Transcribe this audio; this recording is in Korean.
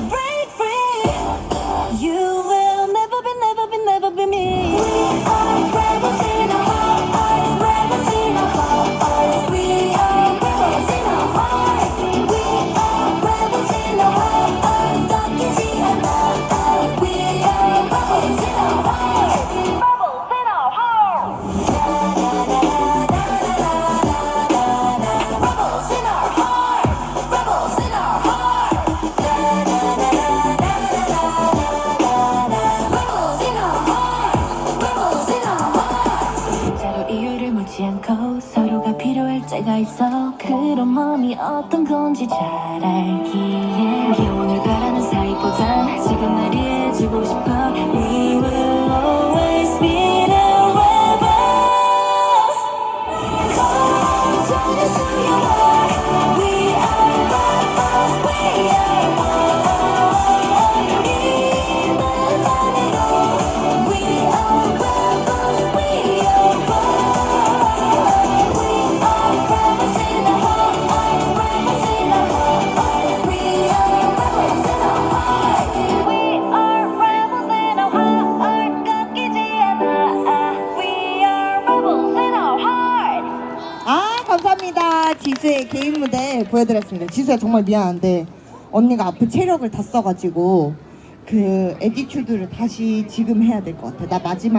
Break. 묻지 않고 서로가 필요할 때가 있어. 그런 마음이 어떤 건지 잘 알기에 감사합니다. 지수의 개인 무대 보여드렸습니다. 지수야 정말 미안한데 언니가 앞에 체력을 다 써가지고 그 에디튜드를 다시 지금 해야 될 것 같아. 나 마지막